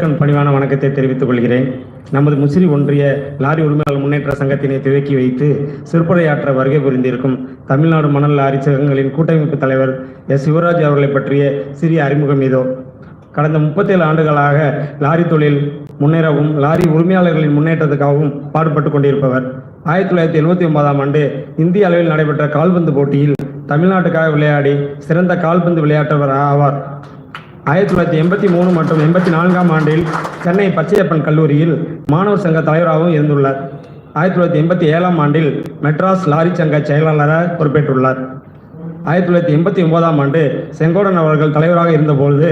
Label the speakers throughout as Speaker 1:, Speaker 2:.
Speaker 1: முதற்கண் பணிவான வணக்கத்தை தெரிவித்துக் கொள்கிறேன். நமது முசிறி ஒன்றிய லாரி உரிமையாளர் முன்னேற்ற சங்கத்தினை துவக்கி வைத்து சிறப்புரையாற்ற வருகை புரிந்திருக்கும் தமிழ்நாடு மணல் லாரி சங்கங்களின் கூட்டமைப்பு தலைவர் எஸ். சிவராஜ் அவர்களை பற்றிய சிறிய அறிமுகம் இதோ. கடந்த முப்பத்தேழு ஆண்டுகளாக லாரி தொழில் முன்னேறவும் லாரி உரிமையாளர்களின் முன்னேற்றத்துக்காகவும் பாடுபட்டு கொண்டிருப்பவர். ஆயிரத்தி தொள்ளாயிரத்தி எழுபத்தி ஒன்பதாம் ஆண்டு இந்திய அளவில் நடைபெற்ற கால்பந்து போட்டியில் தமிழ்நாட்டுக்காக விளையாடி சிறந்த கால்பந்து விளையாட்டவர் ஆவார். ஆயிரத்தி தொள்ளாயிரத்தி எண்பத்தி மூணு மற்றும் எண்பத்தி நான்காம் ஆண்டில் சென்னை பச்சையப்பன் கல்லூரியில் மாணவர் சங்க தலைவராகவும் இருந்துள்ளார். ஆயிரத்தி தொள்ளாயிரத்தி எண்பத்தி ஏழாம் ஆண்டில் மெட்ராஸ் லாரி சங்க செயலாளராக பொறுப்பேற்றுள்ளார். ஆயிரத்தி தொள்ளாயிரத்தி எண்பத்தி ஒன்பதாம் ஆண்டு செங்கோடன் அவர்கள் தலைவராக இருந்தபொழுது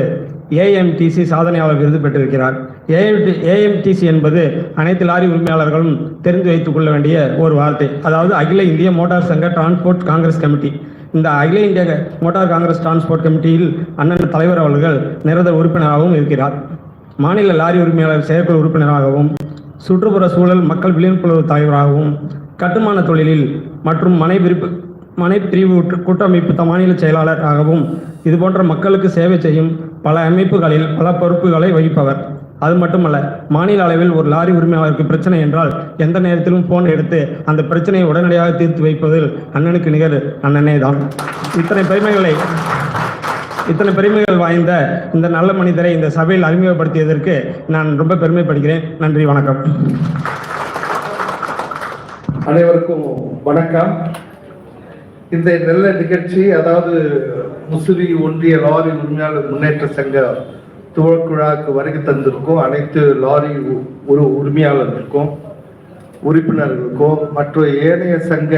Speaker 1: ஏஎம்டிசி சாதனையாளர் விருது பெற்றிருக்கிறார். ஏஎம்டி ஏஎம்டிசி என்பது அனைத்து லாரி உரிமையாளர்களும் தெரிந்து வைத்துக் கொள்ள வேண்டிய ஒரு வார்த்தை. அதாவது அகில இந்திய மோட்டார் சங்க டிரான்ஸ்போர்ட் காங்கிரஸ் கமிட்டி. இந்த அகில இந்திய மோட்டார் காங்கிரஸ் டிரான்ஸ்போர்ட் கமிட்டியில் அண்ணன் தலைவர் அவர்கள் நிரந்தர உறுப்பினராகவும் இருக்கிறார். மாநில லாரி உரிமையாளர் செயற்குழு உறுப்பினராகவும் சுற்றுப்புற சூழல் மக்கள் விழிப்புணர்வு தலைவராகவும் கட்டுமான தொழிலில் மற்றும் மனை விருப்பு மனை பிரிவு கூட்டமைப்பு மாநில செயலாளராகவும் இதுபோன்ற மக்களுக்கு சேவை செய்யும் பல அமைப்புகளில் பல பொறுப்புகளை வகிப்பவர். அது மட்டுமல்ல மாநில அளவில் ஒரு லாரி உரிமையாளருக்கு பிரச்சனை என்றால் எந்த நேரத்திலும் போன் எடுத்து அந்த பிரச்சனையை உடனடியாக தீர்த்து வைப்பதில் அண்ணனுக்கு நிகர் அண்ணனே தான். இத்தனை பெருமைகளை இத்தனை பெருமைகள் வாய்ந்த இந்த நல்ல மனிதரை இந்த சபையில் அறிமுகப்படுத்தியதற்கு நான் ரொம்ப பெருமைப்படுகிறேன். நன்றி வணக்கம்.
Speaker 2: அனைவருக்கும் வணக்கம். இந்த நல்ல நிகழ்ச்சி அதாவது முசிறி ஒன்றிய லாரி உரிமையாளர் முன்னேற்ற சங்க துவக்குழாக்கு வருகை தந்திருக்கும். அனைத்து லாரி உ- உரிமையாளர்களுக்கும் உறுப்பினர்களுக்கும் மற்றும் ஏனைய சங்க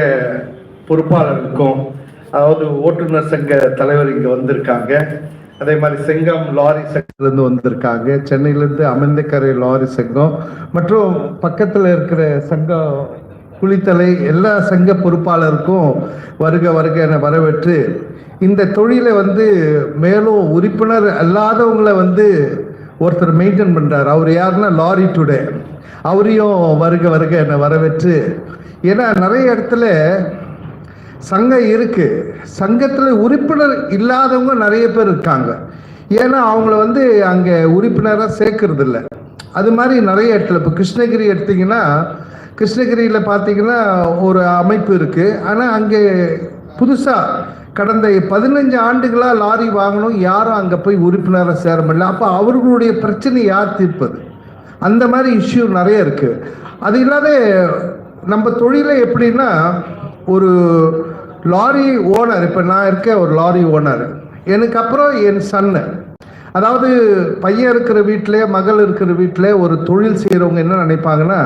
Speaker 2: பொறுப்பாளர்களுக்கும் அதாவது ஓட்டுநர் சங்க தலைவர் இங்க வந்திருக்காங்க. அதே மாதிரி செங்கம் லாரி சங்கத்திலேருந்து வந்திருக்காங்க. சென்னையிலிருந்து அமிர்தக்கரை லாரி சங்கம் மற்றும் பக்கத்தில் இருக்கிற சங்கம் குளித்தலை எல்லா சங்க பொறுப்பாளருக்கும் வருக வருக என வரவேற்று இந்த தொழிலை வந்து மேலும் உறுப்பினர் அல்லாதவங்களை வந்து ஒருத்தர் மெயின்டைன் பண்ணுறார் அவர் யாருன்னா லாரி டுடே. அவரையும் வருக வருக என வரவேற்று ஏன்னா நிறைய இடத்துல சங்கம் இருக்கு. சங்கத்தில் உறுப்பினர் இல்லாதவங்க நிறைய பேர் இருக்காங்க. ஏன்னா அவங்கள வந்து அங்கே உறுப்பினராக சேர்க்கறதில்ல. அது மாதிரி நிறைய இடத்துல இப்போ கிருஷ்ணகிரி எடுத்திங்கன்னா கிருஷ்ணகிரியில் பார்த்தீங்கன்னா ஒரு அமைப்பு இருக்குது ஆனால் அங்கே புதுசாக கடந்த பதினஞ்சு ஆண்டுகளாக லாரி வாங்கணும் யாரும் அங்கே போய் உறுப்பினராக சேர முடியல. அப்போ அவர்களுடைய பிரச்சனை யார் தீர்ப்பது? அந்த மாதிரி இஷ்யூ நிறைய இருக்குது அது இல்லாத நம்ம தொழிலை எப்படின்னா ஒரு லாரி ஓனர் இப்போ நான் இருக்கேன் ஒரு லாரி ஓனர். எனக்கு அப்புறம் என் சன்னு. அதாவது பையன் இருக்கிற வீட்டிலே மகள் இருக்கிற வீட்டிலே ஒரு தொழில் செய்கிறவங்க என்ன நினைப்பாங்கன்னா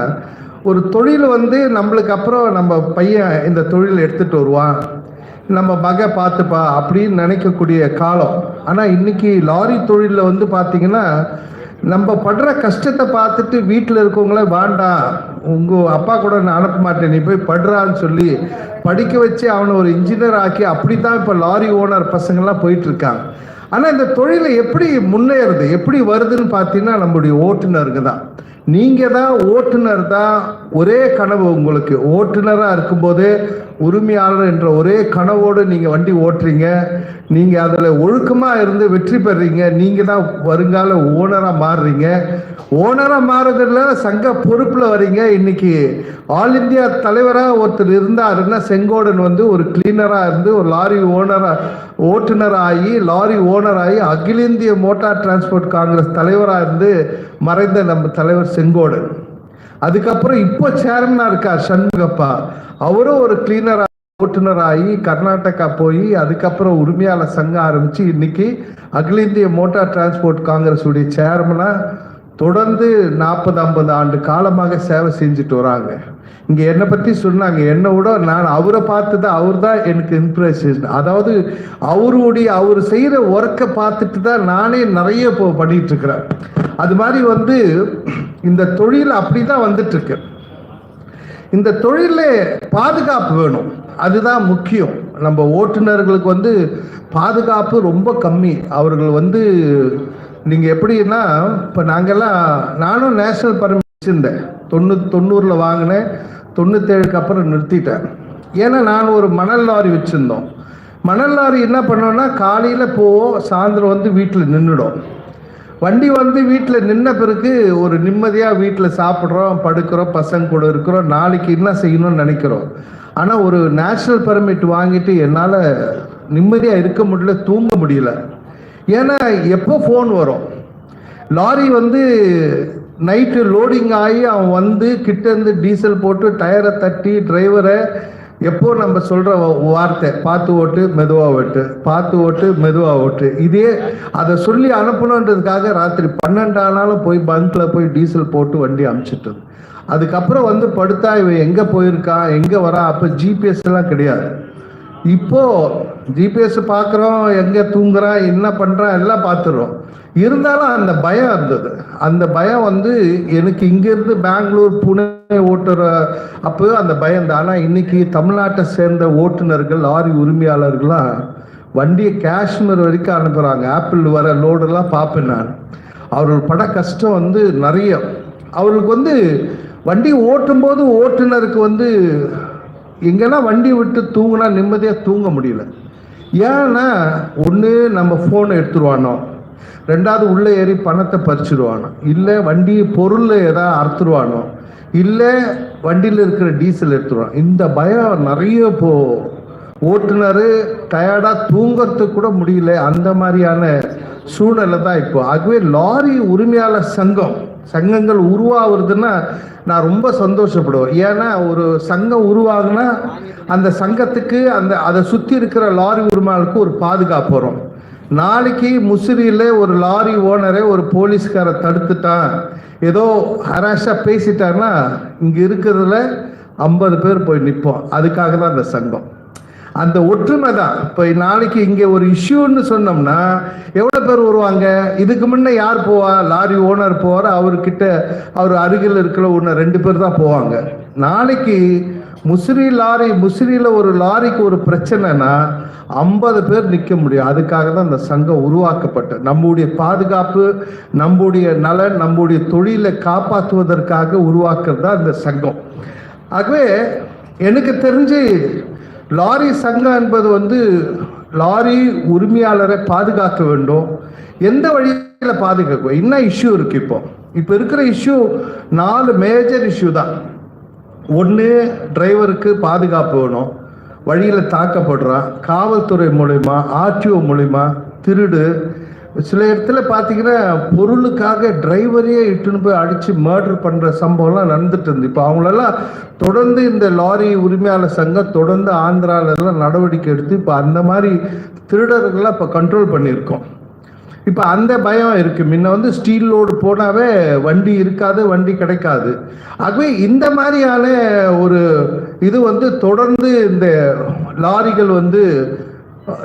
Speaker 2: ஒரு தொழில் வந்து நம்மளுக்கு அப்புறம் நம்ம பையன் இந்த தொழில் எடுத்துகிட்டு வருவான். நம்ம மக பார்த்துப்பா அப்படின்னு நினைக்கக்கூடிய காலம். ஆனால் இன்னைக்கு லாரி தொழிலில் வந்து பார்த்தீங்கன்னா நம்ம படுற கஷ்டத்தை பார்த்துட்டு வீட்டில் இருக்கவங்கள வேண்டாம் உங்கள் அப்பா கூட நான் அனுப்ப மாட்டேன். நீ போய் படுறான்னு சொல்லி படிக்க வச்சு அவனை ஒரு இன்ஜினியர் ஆக்கி அப்படி தான் இப்போ லாரி ஓனர் பசங்கள்லாம் போயிட்டுருக்காங்க. ஆனால் இந்த தொழிலை எப்படி முன்னேறுது? எப்படி வருதுன்னு பார்த்தீங்கன்னா நம்மளுடைய ஓட்டுநருக்கு தான். நீங்கள் தான் ஓட்டுநர் தான் ஒரே கனவு உங்களுக்கு. ஓட்டுநராக இருக்கும்போது உரிமையாளர் என்ற ஒரே கனவோடு நீங்கள் வண்டி ஓட்டுறீங்க. நீங்கள் அதில் ஒழுக்கமாக இருந்து வெற்றி பெறுறீங்க நீங்கள் தான் வருங்கால ஓனராக மாறுறீங்க. ஓனராக மாறுறதுல சங்க பொறுப்பில் வரீங்க. இன்னைக்கு ஆல் இந்தியா தலைவராக ஒருத்தர் இருந்தாருன்னா செங்கோடன் வந்து ஒரு கிளீனராக இருந்து ஒரு லாரி ஓனராக ஓட்டுநர் ஆகி லாரி ஓனர் ஆகி அகில இந்திய மோட்டார் டிரான்ஸ்போர்ட் காங்கிரஸ் தலைவராக இருந்து மறைந்த நம்ம தலைவர் செங்கோடன். அதுக்கப்புறம் இப்போ சேர்மனா இருக்கார் சண்முகப்பா. அவரும் ஒரு கிளீனரா ஓட்டுநர் ஆகி கர்நாடகா போய் அதுக்கப்புறம் உரிமையாளர் சங்கம் ஆரம்பிச்சு இன்னைக்கு அகில இந்திய மோட்டார் டிரான்ஸ்போர்ட் காங்கிரஸ் உடைய சேர்மனா தொடர்ந்து நாற்பது ஐம்பது ஆண்டு காலமாக சேவை செஞ்சுட்டு வராங்க. இங்க என்னை பத்தி சொன்னாங்க என்னை விட நான் அவரை பார்த்து தான் அவர் தான் எனக்கு இன்ஸ்பிரேஷன் அதாவது அவருடைய அவர் செய்யற ஒர்க்கை பார்த்துட்டு தான் நானே நிறைய இப்போ பண்ணிட்டு இருக்கிறேன். அது மாதிரி வந்து இந்த தொழில் அப்படிதான் வந்துட்டு இருக்கு இந்த தொழிலில் பாதுகாப்பு வேணும். அதுதான் முக்கியம். நம்ம ஓட்டுநர்களுக்கு வந்து பாதுகாப்பு ரொம்ப கம்மி. அவர்கள் வந்து நீங்கள் எப்படின்னா இப்போ நாங்கள்லாம் நானும் நேஷனல் பர்மிட் வச்சுருந்தேன் தொண்ணூ தொண்ணூறில் வாங்கினேன். தொண்ணூத்தேழுக்கு அப்புறம் நிறுத்திட்டேன். ஏன்னா நான் ஒரு மணல் லாரி வச்சுருந்தோம். மணல் லாரி என்ன பண்ணோன்னா காலையில் போவோம் சாயந்தரம் வந்து வீட்டில் நின்றுடும் வண்டி வந்து வீட்டில் நின்ன பிறகு ஒரு நிம்மதியாக வீட்டில் சாப்பிட்றோம் படுக்கிறோம் பசங்க கூட இருக்கிறோம் நாளைக்கு என்ன செய்யணும்னு நினைக்கிறோம். ஆனால் ஒரு நேஷ்னல் பெர்மிட் வாங்கிட்டு என்னால் நிம்மதியாக இருக்க முடியல தூங்க முடியல. ஏன்னா எப்போ ஃபோன் வரும்? லாரி வந்து நைட்டு லோடிங் ஆகி அவன் வந்து கிட்டேருந்து டீசல் போட்டு டயரை தட்டி டிரைவரை எப்போ நம்ம சொல்கிற வார்த்தை பார்த்து ஓட்டு மெதுவாக ஓட்டு பார்த்து ஓட்டு மெதுவாக ஓட்டு இதே அதை சொல்லி அனுப்பணுன்றதுக்காக ராத்திரி பன்னெண்டு ஆனாலும் போய் பங்க்கில் போய் டீசல் போட்டு வண்டி அமுச்சிட்டு அதுக்கப்புறம் வந்து படுத்தா இவன் எங்கே போயிருக்கான் எங்கே வரான் அப்போ ஜிபிஎஸ் எல்லாம் கிடையாது. இப்போ ஜிபிஎஸ் பார்க்குறோம் எங்கே தூங்குறான் என்ன பண்ணுறான் எல்லாம் பார்த்துடுறோம். இருந்தாலும் அந்த பயம் இருந்தது. அந்த பயம் வந்து எனக்கு இங்கேருந்து பெங்களூர் புனே ஓட்டுற அப்போ அந்த பயம் தான் ஆனால் இன்னைக்கு தமிழ்நாட்டை சேர்ந்த ஓட்டுநர்கள் லாரி உரிமையாளர்கள்லாம் வண்டியை காஷ்மீர் வரைக்கும் அனுப்புகிறாங்க ஆப்பிள் வர லோடெல்லாம் பார்ப்பேன் நான். அவர்கள் பட கஷ்டம் வந்து நிறைய. அவர்களுக்கு வந்து வண்டி ஓட்டும்போது ஓட்டுநருக்கு வந்து எங்கெல்லாம் வண்டி விட்டு தூங்கினா நிம்மதியாக தூங்க முடியல. ஏன்னா ஒன்று நம்ம ஃபோனை எடுத்துருவானோ? ரெண்டாவது உள்ளே ஏறி பணத்தை பறிச்சிடுவானோ இல்லை வண்டி பொருள் ஏதாவது அறுத்துருவானோ? இல்லை வண்டியில் இருக்கிற டீசல் எடுத்துருவான்? இந்த பயம் நிறைய இப்போ ஓட்டுநர் டயர்டாக தூங்கிறதுக்கு கூட முடியல. அந்த மாதிரியான சூழ்நிலை தான் இப்போ. ஆகவே லாரி உரிமையாளர் சங்கம். சங்கங்கள் உருவாகுறதுன்னா நான் ரொம்ப சந்தோஷப்படுவேன். ஏன்னா ஒரு சங்கம் உருவாகுனா அந்த சங்கத்துக்கு அந்த அதை சுற்றி இருக்கிற லாரி உரிமையாளருக்கு ஒரு பாதுகாப்பு வரும். நாளைக்கு முசிறியில் ஒரு லாரி ஓனரை ஒரு போலீஸ்காரை தடுத்துட்டான். ஏதோ ஹராஷாக பேசிட்டான்னா இங்கே இருக்கிறதுல ஐம்பது பேர் போய் நிற்போம் அதுக்காக தான் அந்த சங்கம். அந்த ஒற்றுமை தான். இப்போ நாளைக்கு இங்கே ஒரு இஷ்யூன்னு சொன்னோம்னா எவ்வளோ பேர் வருவாங்க? இதுக்கு முன்னே யார் போவா? லாரி ஓனர் போவார்? அவர்கிட்ட அவர் அருகில் இருக்கிற ஒன்று ரெண்டு பேர் தான் போவாங்க. நாளைக்கு முசிறி லாரி முசிறியில் ஒரு லாரிக்கு ஒரு பிரச்சனைனா ஐம்பது பேர் நிற்க முடியும். அதுக்காக தான் அந்த சங்கம் உருவாக்கப்பட்ட நம்முடைய பாதுகாப்பு நம்முடைய நலன் நம்முடைய தொழிலை காப்பாற்றுவதற்காக உருவாக்குறது தான் இந்த சங்கம். ஆகவே எனக்கு தெரிஞ்சு லாரி சங்கம் என்பது வந்து லாரி உரிமையாளரை பாதுகாக்க வேண்டும். எந்த வழியில் பாதுகாக்கும் என்ன இஷ்யூ இருக்கு இப்போ? இப்போ இருக்கிற இஷ்யூ நாலு மேஜர் இஷ்யூ தான். ஒன்று டிரைவருக்கு பாதுகாப்பு வேணும். வழியில் தாக்கப்படுறான். காவல்துறை மூலிமா ஆர்டிஓ மூலயமா திருடு சில இடத்துல பார்த்தீங்கன்னா பொருளுக்காக டிரைவரையே இட்டுன்னு போய் அடித்து மர்டர் பண்ணுற சம்பவம்லாம் நடந்துட்டு இருந்து இப்போ அவங்களெல்லாம் தொடர்ந்து இந்த லாரி உரிமையாளர் சங்கம் தொடர்ந்து ஆந்திராவிலலாம் நடவடிக்கை எடுத்து இப்போ அந்த மாதிரி திருடர்கள்லாம் இப்போ கண்ட்ரோல் பண்ணியிருக்கோம். இப்போ அந்த பயம் இருக்குது முன்ன வந்து ஸ்டீல் லோடு போனாவே வண்டி இருக்காது வண்டி கிடைக்காது. ஆகவே இந்த மாதிரியான ஒரு இது வந்து தொடர்ந்து இந்த லாரிகள் வந்து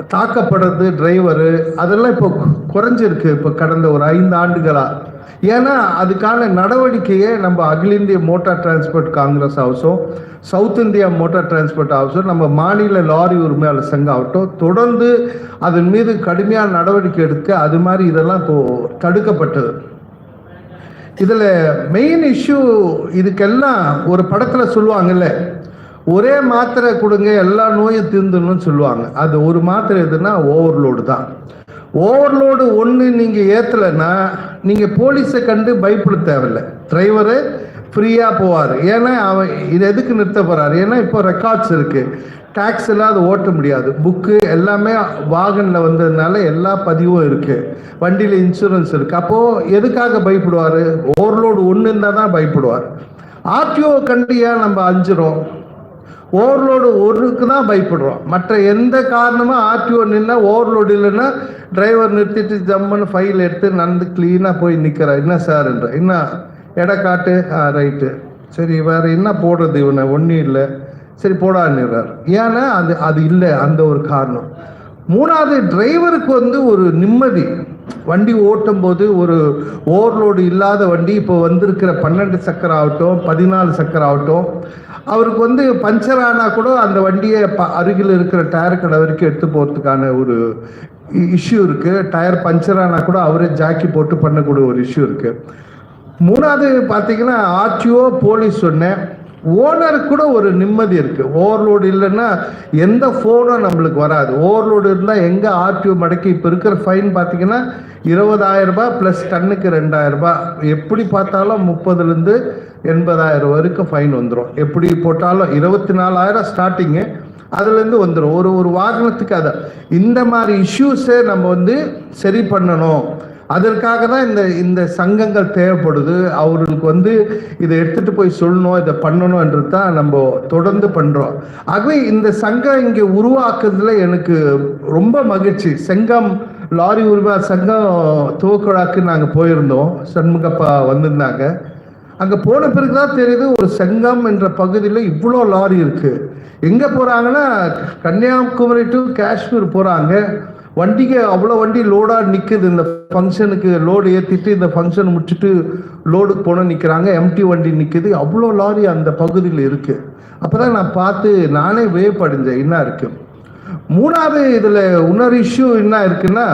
Speaker 2: தாக்கப்படுறது டிரைவரு அதெல்லாம் இப்போ குறைஞ்சிருக்கு இப்போ கடந்த ஒரு ஐந்து ஆண்டுகளாக ஏன்னா அதுக்கான நடவடிக்கையை நம்ம அகில இந்திய மோட்டார் டிரான்ஸ்போர்ட் காங்கிரஸ் ஹவுஸும் சவுத் இந்தியா மோட்டார் டிரான்ஸ்போர்ட் ஹவுஸும் நம்ம மாநில லாரி உரிமையாளர் சங்கம் ஆகட்டும் தொடர்ந்து அதன் மீது கடுமையான நடவடிக்கை எடுக்க அது மாதிரி இதெல்லாம் இப்போ தடுக்கப்பட்டது. இதில் மெயின் இஷ்யூ இதுக்கெல்லாம் ஒரு படத்தில் சொல்லுவாங்கல்ல ஒரே மாத்திரை கொடுங்க எல்லா நோயும் தீர்ந்துடணும்னு சொல்லுவாங்க. அது ஒரு மாத்திரை எதுனா ஓவர்லோடு தான். ஓவர்லோடு ஒன்று நீங்கள் ஏற்றலைன்னா நீங்கள் போலீஸை கண்டு பயப்பட தேவையில்லை. டிரைவரு ஃப்ரீயாக போவார். ஏன்னா அவன் இது எதுக்கு நிறுத்த போகிறார் ஏன்னா இப்போ ரெக்கார்ட்ஸ் இருக்குது டேக்ஸ் எல்லாம் அது ஓட்ட முடியாது. புக்கு எல்லாமே வாகனில் வந்ததுனால எல்லா பதிவும் இருக்குது வண்டியில் இன்சூரன்ஸ் இருக்குது அப்போது எதுக்காக பயப்படுவார்? ஓவர்லோடு ஒன்று இருந்தால் தான் பயப்படுவார். ஆர்டிஓ கண்டு ஏன் நம்ம அஞ்சுறோம்? ஓவர்லோடு ஒருக்கு தான் பயப்படுறோம். மற்ற எந்த காரணமும் ஆர்டிஓ நின்னா ஓவர்லோடு இல்லைன்னா டிரைவர் நிறுத்திட்டு ஜம்முன்னு ஃபைல் எடுத்து நடந்து க்ளீனாக போய் நிற்கிறார் என்ன சார் என்ற. என்ன? எடை காட்டு? ஆ ரைட்டு சரி வேறு என்ன போடுறது இவனை? ஒன்றும் இல்லை. சரி போடான்னுறார். ஏன்னா அது அது இல்லை. அந்த ஒரு காரணம். மூணாவது டிரைவருக்கு வந்து ஒரு நிம்மதி. வண்டி ஓட்டும் போது ஒரு ஓவர்லோடு இல்லாத வண்டி. இப்போ வந்திருக்கிற பன்னெண்டு சக்கரம் ஆகட்டும் பதினாலு சக்கரம் ஆகட்டும் அவருக்கு வந்து பஞ்சர் ஆனால் கூட அந்த வண்டியை ப அருகில் இருக்கிற டயர் கடை வரைக்கும் எடுத்து போகிறதுக்கான ஒரு இஷ்யூ இருக்குது டயர் பஞ்சர் ஆனால் கூட அவரே ஜாக்கி போட்டு பண்ணக்கூடிய ஒரு இஷ்யூ இருக்குது மூணாவது பார்த்தீங்கன்னா ஆர்டிஓ போலீஸ் சொன்னேன். ஓனருக்கு கூட ஒரு நிம்மதி இருக்கு. ஓவர்லோடு இல்லைன்னா எந்த ஃபோனும் நம்மளுக்கு வராது. ஓவர்லோடு இருந்தால் எங்கே ஆர்டிஓ மடக்கி இப்போ இருக்கிற ஃபைன் பார்த்தீங்கன்னா இருபதாயிரம் ரூபாய் ப்ளஸ் டன்னுக்கு ரெண்டாயிரம் ரூபாய். எப்படி பார்த்தாலும் முப்பதுலேருந்து எண்பதாயிரம் வரைக்கும் ஃபைன் வந்துடும் எப்படி போட்டாலும் இருபத்தி நாலாயிரம் ஸ்டார்டிங்கு அதுலேருந்து வந்துடும் ஒரு ஒரு வாகனத்துக்கு அதை. இந்த மாதிரி இஷ்யூஸை நம்ம வந்து சரி பண்ணணும். அதற்காக தான் இந்த இந்த சங்கங்கள் தேவைப்படுது. அவர்களுக்கு வந்து இதை எடுத்துட்டு போய் சொல்லணும் இதை பண்ணணும்ன்றது தான் நம்ம தொடர்ந்து பண்ணுறோம் ஆகவே இந்த சங்கம் இங்கே உருவாக்குறதுல எனக்கு ரொம்ப மகிழ்ச்சி. செங்கம் லாரி உரிமை சங்கம் துவக்கழாக்கு நாங்கள் போயிருந்தோம். சண்முகப்பா வந்திருந்தாங்க. அங்கே போன பிறகு தான் தெரியுது ஒரு செங்கம் என்ற பகுதியில் இவ்வளோ லாரி இருக்கு. எங்கே போகிறாங்கன்னா கன்னியாகுமரி டு காஷ்மீர் போகிறாங்க வண்டிக்கு அவ்வளோ வண்டி லோடாக நிற்குது இந்த ஃபங்க்ஷனுக்கு லோடு ஏற்றிட்டு இந்த ஃபங்க்ஷன் முடிச்சுட்டு லோடுக்கு போன நிற்கிறாங்க எம்டி வண்டி நிற்குது அவ்வளோ லாரி அந்த பகுதியில் இருக்குது அப்போ தான் நான் பார்த்து நானே வேப்படைஞ்சேன் என்ன இருக்குது மூணாவது இதில் இன்னொரு இஷ்யூ என்ன இருக்குன்னா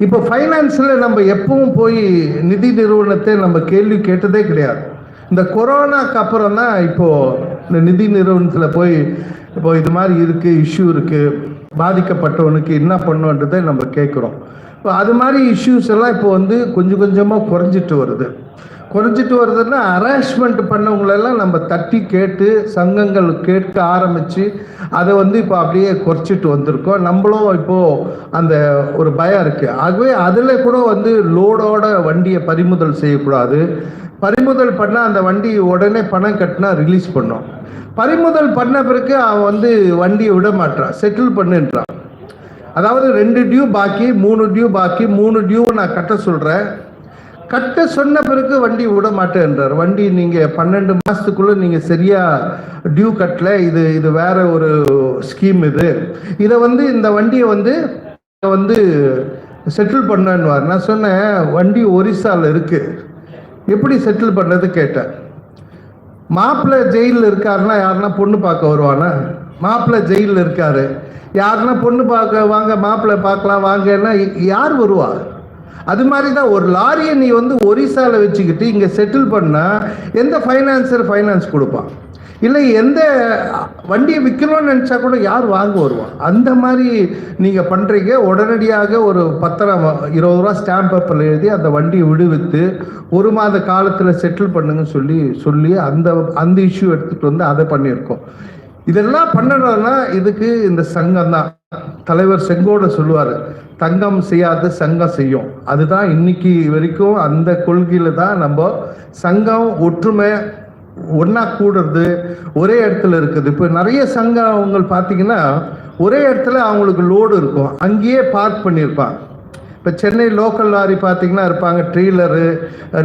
Speaker 2: இப்போ ஃபைனான்ஸில் நம்ம எப்பவும் போய் நிதி நிறுவனத்தை நம்ம கேள்வி கேட்டதே கிடையாது. இந்த கொரோனாக்கு அப்புறம் தான் இப்போது இந்த நிதி நிறுவனத்தில் போய் இப்போ இது மாதிரி இருக்குது இஷ்யூ இருக்குது பாதிக்கப்பட்டவனுக்கு என்ன பண்ணுன்றதை நம்ம கேட்குறோம். இப்போ அது மாதிரி இஷ்யூஸ் எல்லாம் இப்போ வந்து கொஞ்சம் கொஞ்சமாக குறைஞ்சிட்டு வருது. குறைஞ்சிட்டு வருதுன்னா அரேஞ்ச்மெண்ட் பண்ணவங்களெல்லாம் நம்ம தட்டி கேட்டு சங்கங்கள் கேட்க ஆரம்பித்து அதை வந்து இப்போ அப்படியே குறைச்சிட்டு வந்திருக்கோம். நம்மளும் இப்போது அந்த ஒரு பயம் இருக்குது ஆகவே அதில் கூட வந்து லோடோட வண்டியை பறிமுதல் செய்யக்கூடாது. பறிமுதல் பண்ணால் அந்த வண்டி உடனே பணம் கட்டினா ரிலீஸ் பண்ணோம். பறிமுதல் பண்ண பிறகு அவன் வந்து வண்டியை விட மாட்டான் செட்டில் பண்ணுன்றான். அதாவது ரெண்டு டியூ பாக்கி மூணு டியூ பாக்கி மூணு டியூ நான் கட்ட சொல்கிறேன் கட்ட சொன்ன பிறகு வண்டி விட மாட்டேன்றார். வண்டி நீங்கள் பன்னெண்டு மாதத்துக்குள்ளே நீங்கள் சரியாக டியூ கட்டல. இது இது வேற ஒரு ஸ்கீம் இது. இதை வந்து இந்த வண்டியை வந்து வந்து செட்டில் பண்ணுவார் நான் சொன்னேன் வண்டி ஒரிசாவில் இருக்குது எப்படி செட்டில் பண்ணது கேட்டேன். மாப்பிள்ளை ஜெயிலில் இருக்காருன்னா யாருன்னா பொண்ணு பார்க்க வருவானா? மாப்பிள்ளை ஜெயிலில் இருக்காரு. யாருன்னா பொண்ணு பார்க்க வாங்க மாப்பிள்ளை பார்க்கலாம் வாங்கன்னா யார் வருவா? அது மாதிரி தான் ஒரு லாரியை நீ வந்து ஒரிசாவில் வச்சுக்கிட்டு இங்கே செட்டில் பண்ணால் எந்த ஃபைனான்சர் ஃபைனான்ஸ் கொடுப்பான்? இல்லை எந்த வண்டியை விற்கணும்னு நினச்சா கூட யார் வாங்க வருவான் அந்த மாதிரி நீங்கள் பண்ணுறீங்க உடனடியாக ஒரு பத்திரம் இருபது ரூபா ஸ்டாம்ப் பேப்பரில் எழுதி அந்த வண்டியை விடுவித்து ஒரு மாத காலத்தில் செட்டில் பண்ணுங்கன்னு சொல்லி சொல்லி அந்த அந்த இஷ்யூ எடுத்துகிட்டு வந்து அதை பண்ணியிருக்கோம். இதெல்லாம் பண்ணணும்னா இதுக்கு இந்த சங்கம் தான். தலைவர் செங்கோட சொல்லுவார் தங்கம் செய்யாது சங்கம் செய்யும். அதுதான் இன்னைக்கு வரைக்கும் அந்த கொள்கையில தான் நம்ம சங்கம் ஒற்றுமை ஒன்றா கூடுறது ஒரே இடத்துல இருக்குது. இப்போ நிறைய சங்கம் அவங்க பார்த்தீங்கன்னா ஒரே இடத்துல அவங்களுக்கு லோடு இருக்கும். அங்கேயே பார்க் பண்ணியிருப்பாங்க. இப்போ சென்னை லோக்கல் லாரி பார்த்தீங்கன்னா இருப்பாங்க ட்ரெய்லரு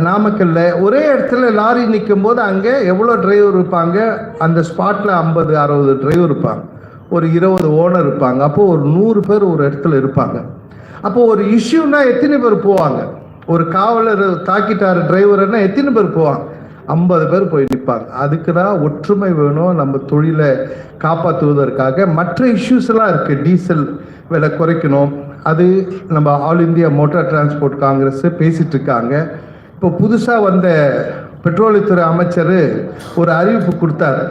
Speaker 2: நாமக்கல்ல. ஒரே இடத்துல லாரி நிற்கும் போது அங்கே எவ்வளோ டிரைவர் இருப்பாங்க? அந்த ஸ்பாட்டில் ஐம்பது அறுபது டிரைவர் இருப்பாங்க. ஒரு இருபது ஓனர் இருப்பாங்க. அப்போது ஒரு நூறு பேர் ஒரு இடத்துல இருப்பாங்க. அப்போது ஒரு இஷ்யூனா எத்தனை பேர் போவாங்க? ஒரு காவலர் தாக்கிட்டார் டிரைவர்னா எத்தனை பேர் போவாங்க? ஐம்பது பேர் போய் நிற்பாங்க அதுக்கு தான் ஒற்றுமை வேணும். நம்ம தொழிலை காப்பாற்றுவதற்காக மற்ற இஷ்யூஸ் எல்லாம் இருக்குது டீசல் விலை குறைக்கணும். அது நம்ம all India motor transport congress பேசிட்டு இருக்காங்க. இப்போ புதுசாக வந்த பெட்ரோலியத்துறை அமைச்சர் ஒரு அறிவிப்பு கொடுத்தாரு.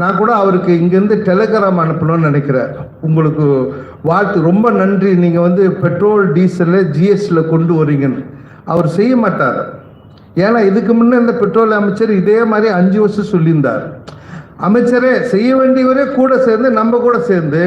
Speaker 2: நான் கூட அவருக்கு இங்கேருந்து டெலகிராம் அனுப்பணும்னு நினைக்கிறேன். உங்களுக்கு வாழ்த்து. ரொம்ப நன்றி. நீங்கள் வந்து பெட்ரோல் டீசலில் ஜிஎஸ்டியில் கொண்டு வரீங்கன்னு. அவர் செய்ய மாட்டார். ஏன்னா இதுக்கு முன்னே இந்த பெட்ரோல் அமைச்சர் இதே மாதிரி அஞ்சு வருஷம் சொல்லியிருந்தார். அமைச்சரே செய்ய வேண்டியவரே கூட சேர்ந்து நம்ம கூட சேர்ந்து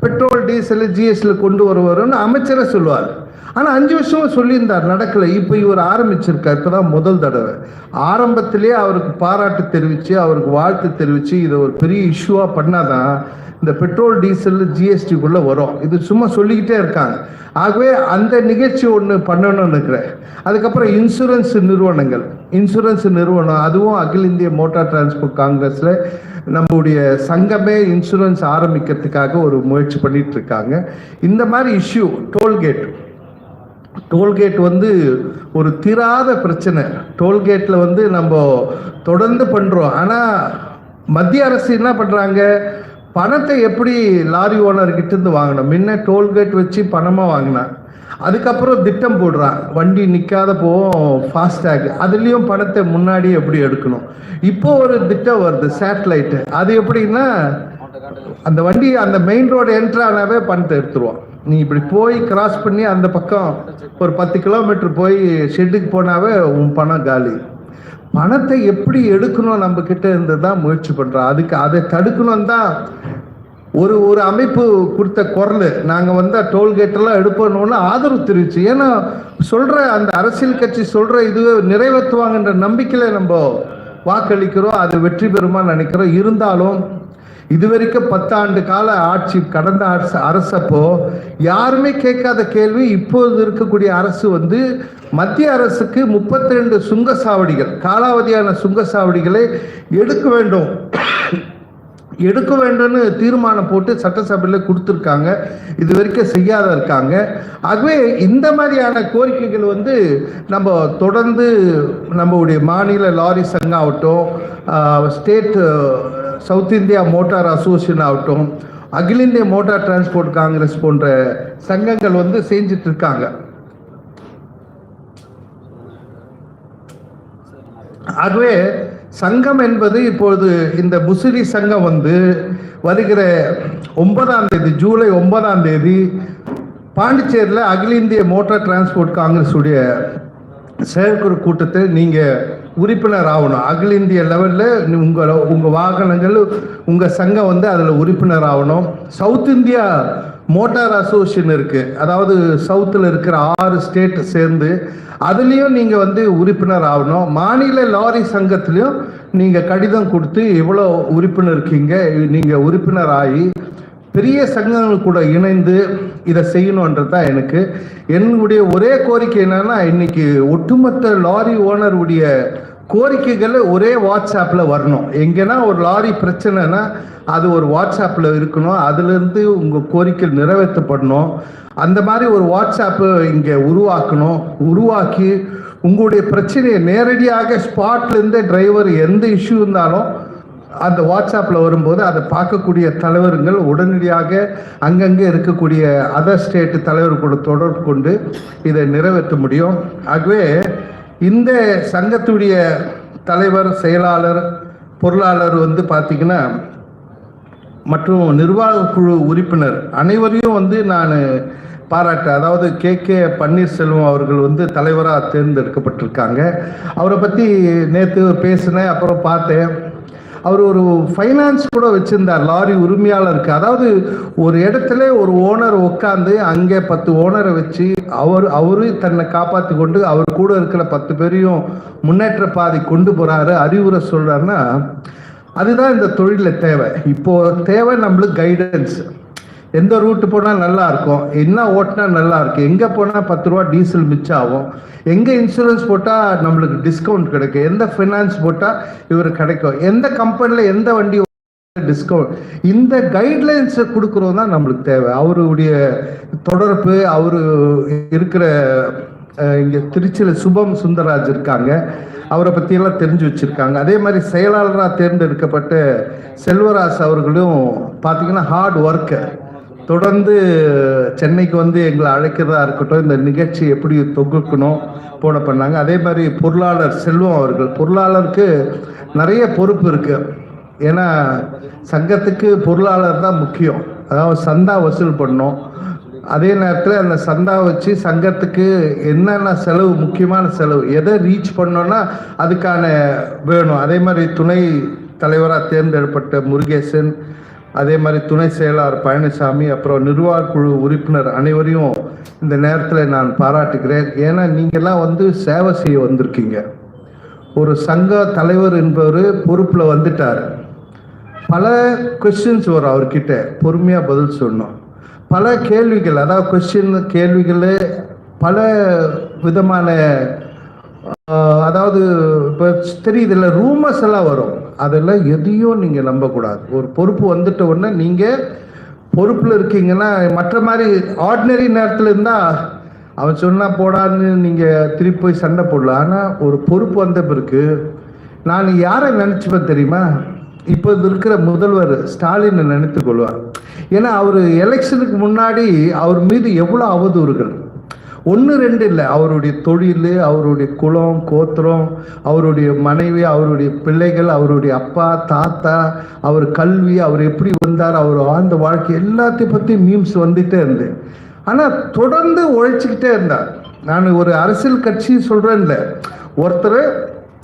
Speaker 2: பெட்ரோல் டீசல் ஜிஎஸ்டியில் கொண்டு வருவாருன்னு அமைச்சரே சொல்லுவார். ஆனால் அஞ்சு வருஷமும் சொல்லியிருந்தார் நடக்கலை. இப்போ இவர் ஆரம்பிச்சிருக்கார். இப்போ தான் முதல் தடவை. ஆரம்பத்திலேயே அவருக்கு பாராட்டு தெரிவித்து அவருக்கு வாழ்த்து தெரிவித்து இதை ஒரு பெரிய இஷ்யூவாக பண்ணாதான் இந்த பெட்ரோல் டீசல் ஜிஎஸ்டிக்குள்ளே வரும். இது சும்மா சொல்லிக்கிட்டே இருக்காங்க. ஆகவே அந்த நிகழ்ச்சி ஒன்று பண்ணணும்னு இருக்கிறேன் அதுக்கப்புறம் இன்சூரன்ஸ் நிறுவனங்கள். இன்சூரன்ஸ் நிறுவனம் அதுவும் அகில இந்திய மோட்டார் டிரான்ஸ்போர்ட் காங்கிரஸில் நம்முடைய சங்கமே இன்சூரன்ஸ் ஆரம்பிக்கிறதுக்காக ஒரு முயற்சி பண்ணிட்டு இருக்காங்க. இந்த மாதிரி இஷ்யூ டோல்கேட் டோல்கேட் வந்து ஒரு தீராத பிரச்சனை. டோல்கேட்டில் வந்து நம்ம தொடர்ந்து பண்ணுறோம் ஆனால் மத்திய அரசு என்ன பண்ணுறாங்க பணத்தை எப்படி லாரி ஓனர்கிட்ட இருந்து வாங்கணும்? முன்ன டோல்கேட் வச்சு பணமாக வாங்கினான் அதுக்கப்புறம் திட்டம் போடுறான் வண்டி நிற்காத போவோம் ஃபாஸ்டேக். அதுலேயும் பணத்தை முன்னாடி எப்படி எடுக்கணும்? இப்போ ஒரு திட்டம் வருது சேட்டலைட்டு. அது எப்படின்னா அந்த வண்டி அந்த மெயின் ரோடு என்ட்ரானாவே பணத்தை எடுத்துருவோம். நீ இப்படி போய் கிராஸ் பண்ணி அந்த பக்கம் ஒரு பத்து கிலோமீட்டர் போய் ஷெட்டுக்கு போனாவே உன் பணம் காலி. பணத்தை எப்படி எடுக்கணும் நம்ம கிட்ட இருந்து தான் முயற்சி பண்றோம். அதுக்கு அதை தடுக்கணும் தான் ஒரு ஒரு அமைப்பு கொடுத்த குரல். நாங்கள் வந்து டோல்கேட்டெல்லாம் எடுப்பணும்னு ஆதரவு தெரிவிச்சு. ஏன்னா சொல்ற அந்த அரசியல் கட்சி சொல்ற இது நிறைவேற்றுவாங்கன்ற நம்பிக்கையில நம்ம வாக்களிக்கிறோம். அது வெற்றி பெறுமா நினைக்கிறோம். இருந்தாலும் இதுவரைக்கும் பத்தாண்டு கால ஆட்சி கடந்த அரசு அரசப்போ யாருமே கேட்காத கேள்வி இப்போது இருக்கக்கூடிய அரசு வந்து மத்திய அரசுக்கு முப்பத்தி ரெண்டு சுங்கசாவடிகள் காலாவதியான சுங்கசாவடிகளை எடுக்க வேண்டும். எடுக்க வேண்டும்னு தீர்மானம் போட்டு சட்டசபையில் கொடுத்துருக்காங்க. இது வரைக்கும் செய்யாத இருக்காங்க. ஆகவே இந்த மாதிரியான கோரிக்கைகள் வந்து நம்ம தொடர்ந்து நம்மளுடைய மாநில லாரி சங்கம் ஆகட்டும் state south India motor association ஆகட்டும் அகில இந்திய மோட்டார் டிரான்ஸ்போர்ட் காங்கிரஸ் போன்ற சங்கங்கள் வந்து செஞ்சுட்டு இருக்காங்க. ஆகவே சங்கம் என்பது இப்பொழுது இந்த முசிறி சங்கம் வந்து வருகிற ஒன்பதாம் தேதி ஜூலை ஒன்பதாம் தேதி பாண்டிச்சேரியில் அகில இந்திய மோட்டார் டிரான்ஸ்போர்ட் காங்கிரஸ் உடைய செயற்குழு கூட்டத்தில் நீங்கள் உறுப்பினர் ஆகணும். அகில இந்திய லெவலில் உங்கள் உங்கள் வாகனங்கள் உங்கள் சங்கம் வந்து அதில் உறுப்பினர் ஆகணும். சவுத் இந்தியா மோட்டார் அசோசியேஷன் இருக்குது அதாவது சவுத்தில் இருக்கிற ஆறு ஸ்டேட் சேர்ந்து அதுலேயும் நீங்கள் வந்து உறுப்பினர் ஆகணும். மாநில லாரி சங்கத்திலையும் நீங்கள் கடிதம் கொடுத்து எவ்வளோ உறுப்பினர் இருக்கீங்க. நீங்கள் உறுப்பினர் ஆகி பெரிய சங்கங்கள் கூட இணைந்து இதை செய்யணுன்றது தான் எனக்கு என்னுடைய ஒரே கோரிக்கை என்னன்னா இன்னைக்கு ஒட்டுமொத்த லாரி ஓனருடைய கோரிக்கைகள் ஒரே வாட்ஸ்அப்பில் வரணும். எங்கன்னா ஒரு லாரி பிரச்சனைனா அது ஒரு வாட்ஸ்அப்பில் இருக்கணும். அதுலேருந்து உங்கள் கோரிக்கை நிறைவேற்றப்படணும். அந்த மாதிரி ஒரு வாட்ஸ்அப்பு இங்கே உருவாக்கணும். உருவாக்கி உங்களுடைய பிரச்சனையை நேரடியாக ஸ்பாட்லேருந்தே டிரைவர் எந்த இஷ்யூ இருந்தாலும் அந்த வாட்ஸ்அப்பில் வரும்போது அதை பார்க்கக்கூடிய தலைவர்கள் உடனடியாக அங்கங்கே இருக்கக்கூடிய அதர் ஸ்டேட்டு தலைவர் கூட தொடர்பு கொண்டு இதை நிறைவேற்ற முடியும். ஆகவே இந்த சங்கத்துடைய தலைவர் செயலாளர் பொருளாளர் வந்து பார்த்திங்கன்னா மற்றும் நிர்வாக குழு உறுப்பினர் அனைவரையும் வந்து நான் பாராட்டு அதாவது கே. கே. பன்னீர்செல்வம் அவர்கள் வந்து தலைவராக தேர்ந்தெடுக்கப்பட்டிருக்காங்க. அவரை பற்றி நேற்று பேசினேன் அப்புறம் பார்த்தேன். அவர் ஒரு ஃபைனான்ஸ் கூட வச்சிருந்தார். லாரி உரிமையாளருக்கு. அதாவது ஒரு இடத்துல ஒரு ஓனர் உட்காந்து அங்கே பத்து ஓனரை வச்சு அவர் அவரு தன்னை காப்பாற்றி கொண்டு அவர் கூட இருக்கிற பத்து பேரையும் முன்னேற்ற பாதை கொண்டு போகிறாரு அறிவுரை சொல்கிறாருன்னா அதுதான் இந்த தொழிலில் தேவை. இப்போது தேவை நம்மளுக்கு கைடன்ஸ் எந்த ரூட்டு போனால் நல்லா இருக்கும். என்ன ஓட்டினா நல்லா இருக்கு எங்கே போனால் பத்து ரூபா டீசல் மிச்சம் ஆகும் எங்கே இன்சூரன்ஸ் போட்டால் நம்மளுக்கு டிஸ்கவுண்ட் கிடைக்கும். எந்த ஃபினான்ஸ் போட்டால் இவர் கிடைக்கும். எந்த கம்பெனியில் எந்த வண்டி டிஸ்கவுண்ட் இந்த கைட்லைன்ஸை கொடுக்குறோம் தான் நம்மளுக்கு தேவை. அவருடைய தொடர்பு அவர் இருக்கிற இங்கே திருச்சியில் சுபம் சுந்தரராஜ் இருக்காங்க. அவரை பற்றியெல்லாம் தெரிஞ்சு வச்சுருக்காங்க. அதே மாதிரி செயலாளராக தேர்ந்தெடுக்கப்பட்ட செல்வராஜ் அவர்களும் பார்த்தீங்கன்னா ஹார்ட் ஒர்க்கர் தொடர்ந்து சென்னைக்கு வந்து எங்களை அழைக்கிறதா இருக்கட்டும் இந்த நிகழ்ச்சி எப்படி தொகுக்கணும் போன பண்ணாங்க. அதே மாதிரி பொருளாளர் செல்வம் அவர்கள். பொருளாளருக்கு நிறைய பொறுப்பு இருக்கு. ஏன்னா சங்கத்துக்கு பொருளாளர் தான் முக்கியம். அதாவது சந்தா வசூல் பண்ணணும். அதே நேரத்தில் அந்த சந்தா வச்சு சங்கத்துக்கு என்னென்ன செலவு முக்கியமான செலவு எதை ரீச் பண்ணோன்னா அதுக்கான வேணும். அதே மாதிரி துணை தலைவராக தேர்ந்தெடுக்கப்பட்ட முருகேசன் அதே மாதிரி துணை செயலாளர் பழனிசாமி அப்புறம் நிர்வாக குழு உறுப்பினர் அனைவரையும் இந்த நேரத்தில் நான் பாராட்டுகிறேன். ஏன்னா நீங்கள்லாம் வந்து சேவை செய்ய வந்திருக்கீங்க. ஒரு சங்க தலைவர் என்பவர் பொறுப்பில் வந்துட்டார். பல கொஸ்டின்ஸ் வரும் அவர்கிட்ட. பொறுமையாக பதில் சொன்னோம் பல கேள்விகள் அதாவது கொஸ்டின் கேள்விகள் பல விதமான அதாவது இப்போ தெரியுதுல்ல ரூமர்ஸ் எல்லாம் வரும். அதெல்லாம் எதையும் நீங்கள் நம்பக்கூடாது. ஒரு பொறுப்பு வந்துட்ட உடனே நீங்கள் பொறுப்பில் இருக்கீங்கன்னா மற்ற மாதிரி ஆர்டினரி நேரத்தில் இருந்தால் அவன் சொன்னா போடான்னு நீங்கள் திருப்பி போய் சண்டை போடலாம். ஆனால் ஒரு பொறுப்பு வந்த பிறகு நான் யாரை நினச்சிப்பேன் தெரியுமா? இப்போ இருக்கிற முதல்வர் ஸ்டாலினை நினைத்து கொள்வார். ஏன்னா அவர் எலெக்ஷனுக்கு முன்னாடி அவர் மீது எவ்வளோ அவதூறுகள். ஒன்று ரெண்டு இல்லை. அவருடைய தொழில் அவருடைய குலம் கோத்திரம் அவருடைய மனைவி அவருடைய பிள்ளைகள் அவருடைய அப்பா தாத்தா அவர் கல்வி அவர் எப்படி வந்தார் அவர் வாழ்ந்த வாழ்க்கை எல்லாத்தையும் பற்றி மீம்ஸ் வந்துட்டே இருந்து. ஆனால் தொடர்ந்து உழைச்சிக்கிட்டே இருந்தார். நான் ஒரு அரசியல் கட்சி சொல்கிறேன்ல ஒருத்தர்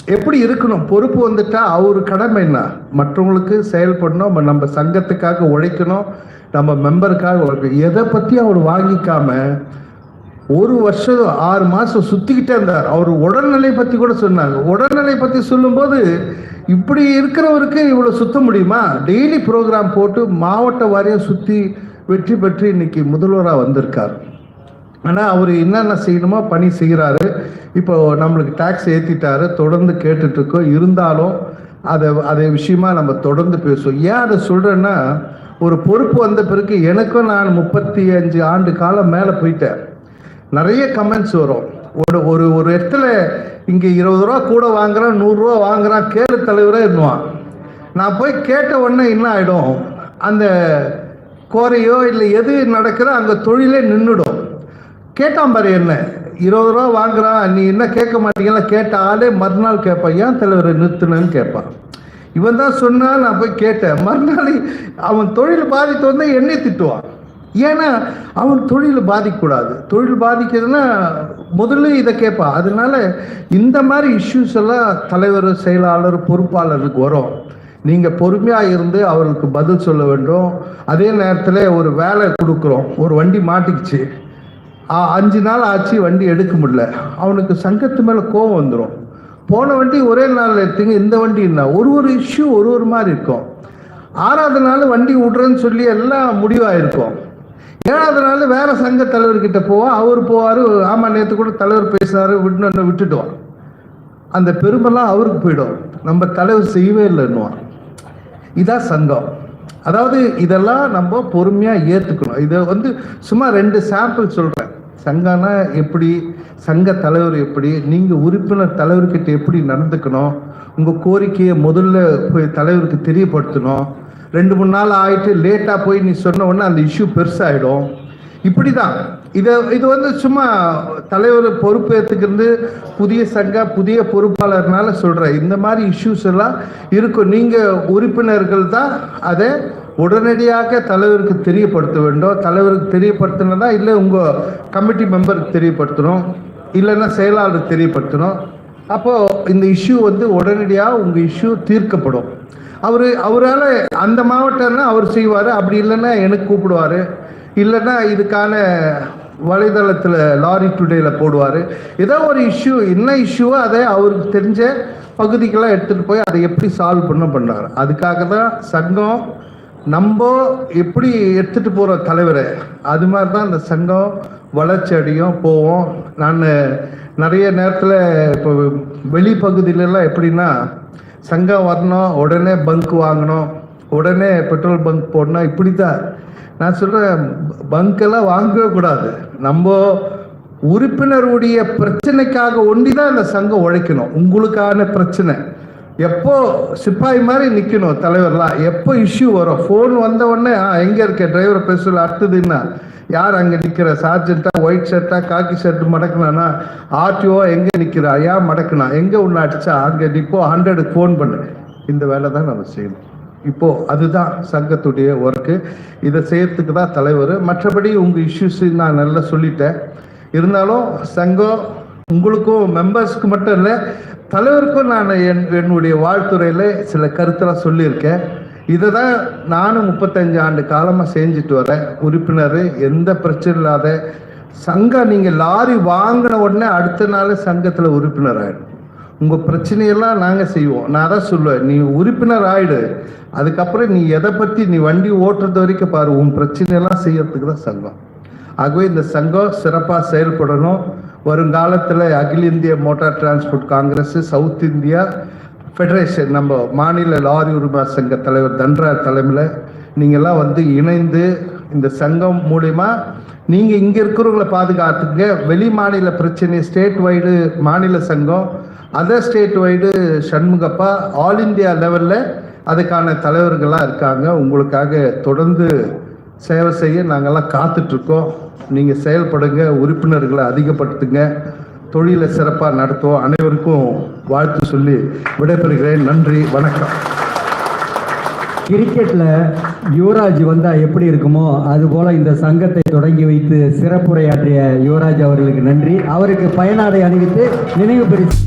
Speaker 2: எப்படி இருக்கணும்? பொறுப்பு வந்துட்டா அவர் கடமை என்ன? மற்றவங்களுக்கு செயல்படணும் நம்ம- நம்ம சங்கத்துக்காக உழைக்கணும் நம்ம மெம்பருக்காக உழைக்கணும். எதை பற்றி அவர் வாங்கிக்காம ஒரு வருஷம் ஆறு மாதம் சுற்றிக்கிட்டே இருந்தார். அவர் உடல்நிலை பற்றி கூட சொன்னாங்க உடல்நிலை பற்றி சொல்லும்போது இப்படி இருக்கிறவருக்கு இவ்வளோ சுத்த முடியுமா? டெய்லி ப்ரோக்ராம் போட்டு மாவட்ட வாரியம் சுற்றி வெற்றி பெற்று இன்னைக்கு முதல்வராக வந்திருக்கார். ஆனால் அவர் என்னென்ன செய்யணுமோ பணி செய்கிறாரு இப்போ நம்மளுக்கு டேக்ஸ் ஏற்றிட்டாரு தொடர்ந்து கேட்டுட்ருக்கோம். இருந்தாலும் அதை அதை விஷயமா நம்ம தொடர்ந்து பேசுவோம். ஏன் அதை சொல்கிறேன்னா ஒரு பொறுப்பு வந்த பிறகு எனக்கும் நான் முப்பத்தி அஞ்சு ஆண்டு காலம் மேலே போயிட்டேன். நிறைய கமெண்ட்ஸ் வரும். ஒரு ஒரு ஒரு இடத்துல இங்கே இருபது ரூபா கூட வாங்குறான் நூறுரூவா வாங்குறான் கேளு தலைவராக இருந்துவான் நான் போய் கேட்ட உடனே என்ன ஆகிடும் அந்த கோரையோ இல்லை எது நடக்கிறோ அங்கே தொழிலே நின்றுடும் கேட்டான் பாரு என்ன? இருபது ரூபா வாங்குறான் நீ என்ன கேட்க மாட்டீங்களா? கேட்ட ஆளே மறுநாள் கேட்பான். ஏன் தலைவரை நிறுத்துனேன்னு கேட்பான். இவன் தான் சொன்னால் நான் போய் கேட்டேன். மறுநாள் அவன் தொழில் பாதித்து வந்தால் என்னை திட்டுவான். ஏன்னா அவன் தொழில் பாதிக்கக்கூடாது. தொழில் பாதிக்கிறதுனா முதல்ல இதை கேட்பான் அதனால இந்த மாதிரி இஷ்யூஸ் எல்லாம் தலைவர் செயலாளர் பொறுப்பாளருக்கு வரும். நீங்கள் பொறுமையாக இருந்து அவர்களுக்கு பதில் சொல்ல வேண்டும். அதே நேரத்தில் ஒரு வேலை கொடுக்குறோம். ஒரு வண்டி மாட்டிக்கிச்சு. அஞ்சு நாள் ஆச்சு வண்டி எடுக்க முடியல. அவனுக்கு சங்கத்து மேலே கோவம் வந்துடும் போன வண்டி ஒரே நாள் எடுத்தீங்க இந்த வண்டி என்ன? ஒரு ஒரு இஷ்யூ ஒரு ஒரு மாதிரி இருக்கும். ஆறாவது நாள் வண்டி விட்றேன்னு சொல்லி எல்லாம் முடிவாயிருக்கும். ஏழாவது நாள் வேற சங்க தலைவர்கிட்ட போவா அவர் போவார் ஆமாம் நேற்று கூட தலைவர் பேசினாரு விட்டு விட்டுடுவார். அந்த பெருமெல்லாம் அவருக்கு போயிடும். நம்ம தலைவர் செய்யவே இல்லைன்னுவார். இதான் சங்கம். அதாவது இதெல்லாம் நம்ம பொறுமையாக ஏற்றுக்கணும் இதை வந்து சும்மா ரெண்டு சாம்பிள் சொல்கிறேன் சங்கம்னா எப்படி சங்க தலைவர் எப்படி நீங்கள் உறுப்பினர் தலைவர்கிட்ட எப்படி நடந்துக்கணும் உங்கள் கோரிக்கையை முதல்ல போய் தலைவருக்கு தெரியப்படுத்தணும் ரெண்டு மூணு நாள் ஆயிட்டு லேட்டாக போய் நீ சொன்ன உடனே அந்த இஷ்யூ பெருசாகிடும் இப்படி தான் இதை இது வந்து சும்மா தலைவர் பொறுப்பேற்றுக்கிறது புதிய சங்க புதிய பொறுப்பாளர்னால சொல்கிறேன் இந்த மாதிரி இஷ்யூஸ் எல்லாம் இருக்கும். நீங்கள் உறுப்பினர்கள் தான் அதை உடனடியாக தலைவருக்கு தெரியப்படுத்த வேண்டும். தலைவருக்கு தெரியப்படுத்தினதா இல்லை உங்கள் கமிட்டி மெம்பருக்கு தெரியப்படுத்தணும். இல்லைன்னா செயலாளருக்கு தெரியப்படுத்தணும். அப்போது இந்த இஷ்யூ வந்து உடனடியாக உங்கள் இஷ்யூ தீர்க்கப்படும். அவர் அவரால் அந்த மாவட்டம்னா அவர் செய்வார். அப்படி இல்லைன்னா எனக்கு கூப்பிடுவார். இல்லைன்னா இதுக்கான வலைதளத்தில் லாரி டுடேல போடுவார். ஏதோ ஒரு இஷ்யூ என்ன இஷ்யூவோ அதை அவருக்கு தெரிஞ்ச பகுதிக்கெல்லாம் எடுத்துகிட்டு போய் அதை எப்படி சால்வ் பண்ண பண்ணுறாரு அதுக்காக தான் சங்கம் நம்ம எப்படி எடுத்துகிட்டு போகிற தலைவரை அது மாதிரி தான் இந்த சங்கம் வளர்ச்சி அடையும் போவோம். நான் நிறைய நேரத்தில் இப்போ வெளி பகுதியிலலாம் எப்படின்னா சங்கம் வரணும் உடனே பங்க் வாங்கணும் உடனே பெட்ரோல் பங்க் போடணும் இப்படி தான் நான் சொல்கிறேன் பங்கெல்லாம் வாங்கவே கூடாது. நம்ம உறுப்பினருடைய பிரச்சனைக்காக ஒண்டி தான் இந்த சங்கம் உழைக்கணும். உங்களுக்கான பிரச்சனை. எப்போ சிப்பாய் மாதிரி நிற்கணும் தலைவர்லாம்? எப்போ இஷ்யூ வரும்? ஃபோன் வந்த உடனே ஆ எங்கே இருக்க? டிரைவரை பேசல அடுத்ததுன்னா யார் அங்கே நிற்கிற சார்ஜென்ட்டா ஒயிட் ஷர்ட்டா காக்கி ஷர்ட் மடக்குனானா? ஆர்டிஓ எங்கே நிற்கிறா ஏன் மடக்குனா? எங்கே ஒன்று அடிச்சா? அங்கே நிற்போ ஹண்ட்ரடுக்கு ஃபோன் பண்ணு. இந்த வேலை தான் நம்ம செய்யணும். இப்போ அதுதான் சங்கத்துடைய ஒர்க்கு இதை செய்யறதுக்கு தான் தலைவர். மற்றபடி உங்கள் இஷ்யூஸ் நான் நல்லா சொல்லிட்டேன். இருந்தாலும் சங்கம் உங்களுக்கும் மெம்பர்ஸ்க்கு மட்டும் இல்லை தலைவருக்கும் நான் என் என்னுடைய வாழ்த்துறையில் சில கருத்தெல்லாம் சொல்லியிருக்கேன். இதை தான் நானும் முப்பத்தஞ்சு ஆண்டு காலமாக செஞ்சுட்டு வரேன் உறுப்பினர். எந்த பிரச்சனை இல்லாத சங்கம் நீங்கள் லாரி வாங்கின உடனே அடுத்த நாள் சங்கத்தில் உறுப்பினர் ஆகிடும் உங்கள் பிரச்சனையெல்லாம் நாங்கள் செய்வோம். நான் தான் சொல்லுவேன் நீ உறுப்பினர் ஆயிடு. அதுக்கப்புறம் நீ எதை பற்றி நீ வண்டி ஓட்டுறது வரைக்கும் பாரு உன் பிரச்சனையெல்லாம் செய்யறதுக்கு தான் சங்கம். ஆகவே இந்த சங்கம் சிறப்பாக செயல்படணும். வருங்காலத்தில் அகில இந்திய motor transport congress south India federation நம்ம மாநில லாரி உரிமை சங்க தலைவர் தன்ரா தலைமையில் நீங்கள்லாம் வந்து இணைந்து இந்த சங்கம் மூலிமா நீங்கள் இங்கே இருக்கிறவங்கள பாதுகாத்துங்க வெளி மாநில பிரச்சனை ஸ்டேட் வைடு மாநில சங்கம் other state wide Shanmugappa all India லெவலில் அதுக்கான தலைவர்களாக இருக்காங்க. உங்களுக்காக தொடர்ந்து சேவை செய்ய நாங்கள்லாம் காத்துட்ருக்கோம். நீங்கள் செயல்படுங்க உறுப்பினர்களை அதிகப்படுத்துங்க. தொழிலை சிறப்பாக நடத்துவோம். அனைவருக்கும் வாழ்த்து சொல்லி விடைபெறுகிறேன். நன்றி வணக்கம்.
Speaker 3: கிரிக்கெட்டில் யுவராஜ் வந்தால் எப்படி இருக்குமோ அதுபோல் இந்த சங்கத்தை தொடங்கி வைத்து சிறப்புரையாற்றிய யுவராஜ் அவர்களுக்கு நன்றி. அவருக்கு பயனாடை அணிவித்து நினைவு பரிசு